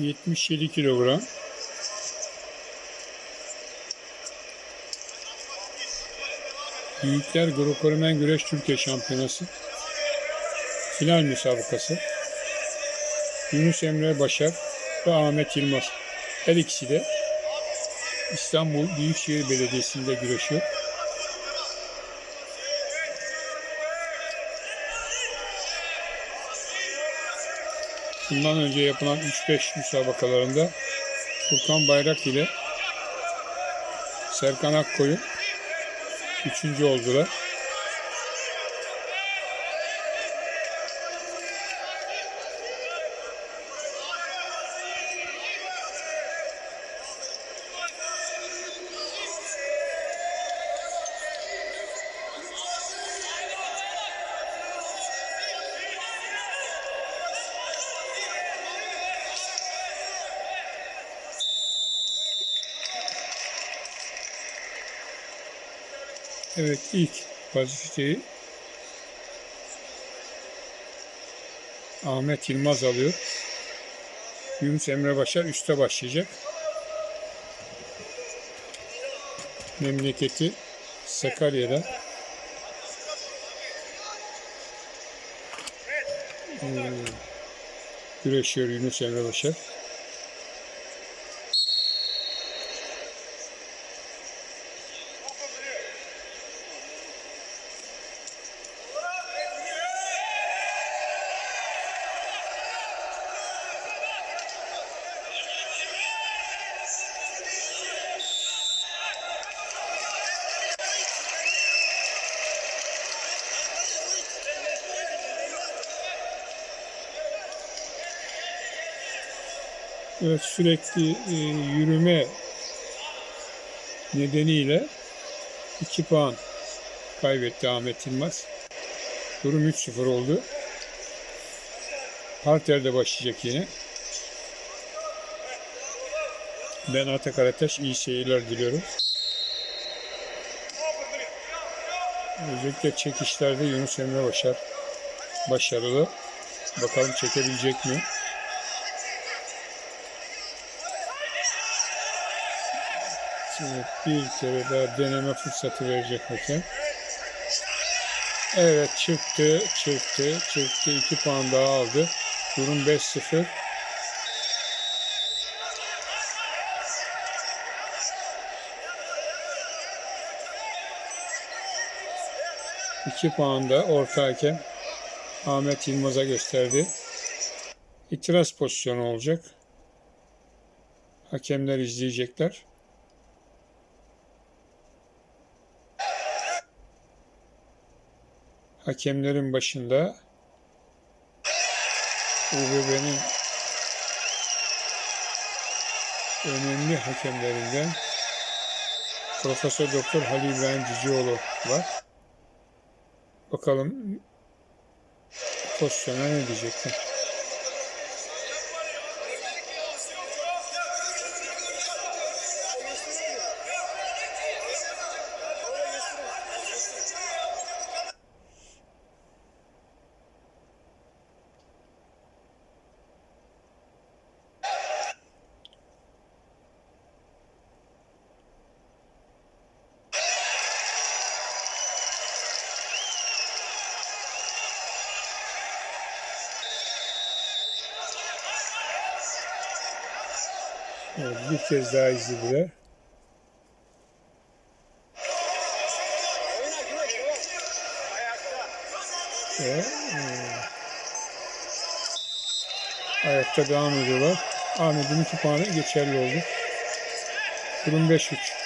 77 kilogram. Büyükler Greco-Romen Güreş Türkiye Şampiyonası. Final müsabakası. Yunus Emre Başar ve Ahmet Yılmaz. Her ikisi de İstanbul Büyükşehir Belediyesi'nde güreşiyor. Bundan önce yapılan 3-5 müsabakalarında Furkan Bayrak ile Serkan Akkoyun üçüncü oldular. Evet ilk vazifeyi Ahmet Yılmaz alıyor. Yunus Emre Başar üste başlayacak. Memleketi Sakarya'da. Hmm, güreşiyor Yunus Emre Başar. Evet, sürekli e, yürüme nedeniyle 2 puan kaybetti Ahmet Yılmaz. Durum 3-0 oldu. Parter'de başlayacak yine. Ben Ata Karataş iyi seyirler diliyorum. Özellikle çekişlerde Yunus Emre Başar başarılı. Bakalım çekebilecek mi? Bir kere daha deneme fırsatı verecek hakem. Evet çıktı, çıktı, çıktı. 2 puan daha aldı. Durum 5-0. İki puan da orta hakem Ahmet Yılmaz'a gösterdi. İtiraz pozisyonu olacak. Hakemler izleyecekler. Hakemlerin başında UBB'nin önemli hakemlerinden Profesör Doktor Halil İbrahim Cicioğlu var. Bakalım pozisyona ne diyecekler. Evet, bir kez daha izlediler. Ve e, ayakta devam ediyorlar. Ahmet'in iki puanı geçerli oldu. Durum 5-3.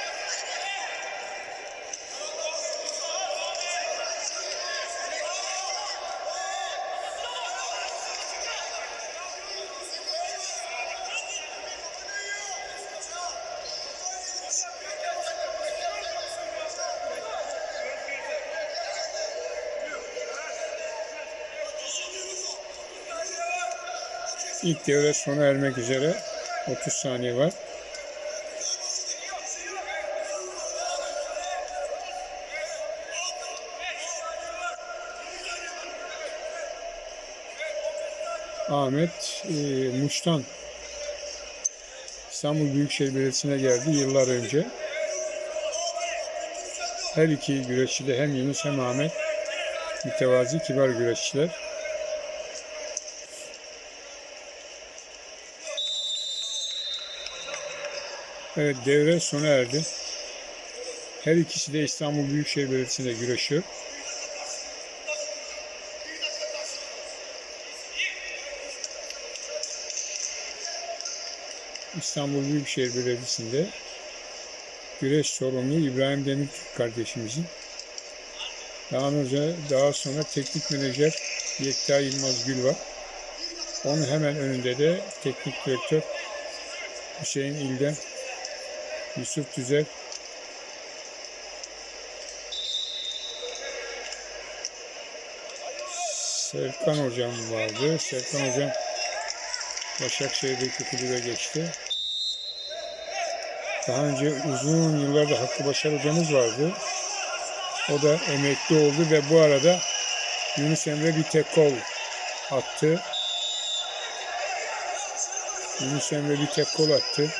İlk devre sona ermek üzere. 30 saniye var. Ahmet e, Muş'tan İstanbul Büyükşehir Belediyesi'ne geldi yıllar önce. Her iki güreşçi de hem Yunus hem Ahmet mütevazi kibar güreşçiler. Evet devre sona erdi. Her ikisi de İstanbul Büyükşehir Belediyesi'nde güreşiyor. İstanbul Büyükşehir Belediyesi'nde güreş sorumlu İbrahim Demirtürk kardeşimizin. Daha önce daha sonra teknik menajer Yekta Yılmaz Gül var. Onun hemen önünde de teknik direktör Hüseyin İlden, Yusuf Tüzel, Serkan hocam vardı. Serkan hocam Başakşehir'deki kulübe geçti. Daha önce uzun yıllarda Hakkı Başar hocamız vardı. O da emekli oldu ve bu arada Yunus Emre bir tek kol attı. Yunus Emre bir tek kol attı.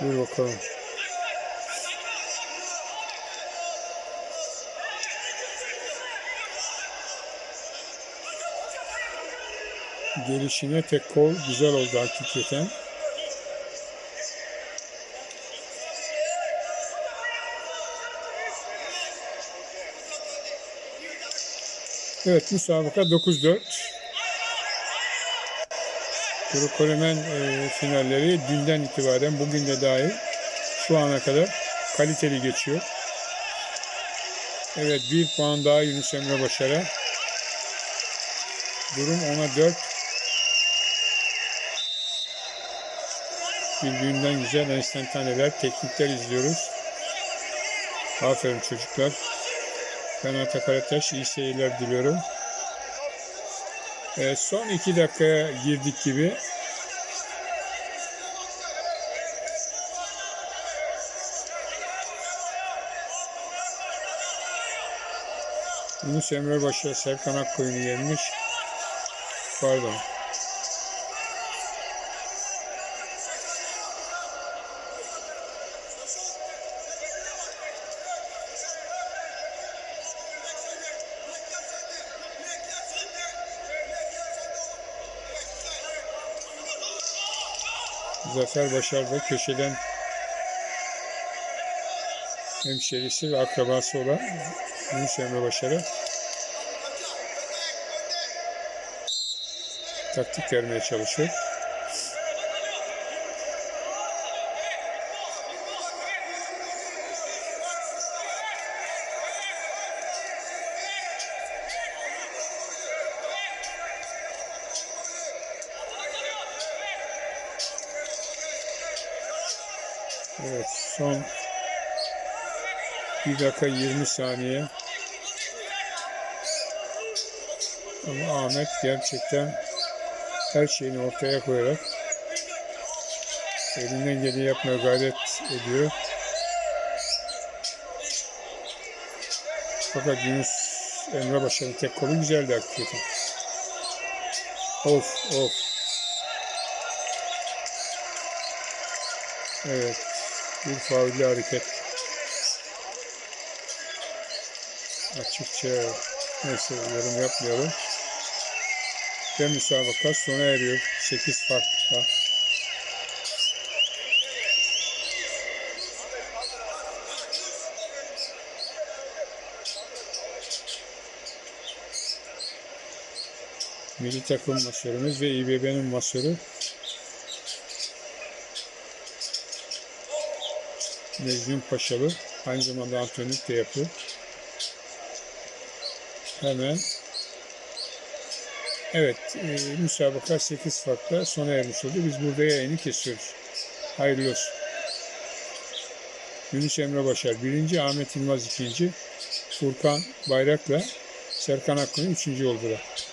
Dur bakalım. Gelişine tek kol güzel oldu hakikaten. Evet müsabaka 9-4. Grukolemen e, finalleri dünden itibaren bugün de dahil şu ana kadar kaliteli geçiyor. Evet bir puan daha Yunus Emre Başar'a. Durum ona 4. Birbirinden güzel enstantaneler, teknikler izliyoruz. Aferin çocuklar. Ben Ata Karataş iyi seyirler diliyorum. Evet, son iki dakikaya girdik gibi. Yunus Emre Başar Serkan Akkoyun'u yenmiş. Pardon. Zafer Başar da köşeden hemşerisi ve akrabası olan Yunus Emre Başar'a taktik vermeye çalışıyor. Evet son 1 dakika 20 saniye. Ama Ahmet gerçekten her şeyini ortaya koyarak elinden geleni yapmaya gayret ediyor. Fakat Yunus Emre Başar'ın tek kolu güzeldi hakikaten. Of of. Evet. Bir faullü hareket. Açıkça neyse yorum yapmıyorum. Ve müsabaka sona eriyor. 8 farkla. Milli takım masörümüz ve İBB'nin masörü Necmi Paşalı. Aynı zamanda antrenörlük de yapıyor. Hemen Evet, e, müsabaka 8 farkla sona ermiş oldu. Biz burada yayını kesiyoruz. Hayırlı olsun. Yunus Emre Başar birinci, Ahmet İlmaz ikinci, Furkan Bayrak'la Serkan Akkoyun üçüncü oldular.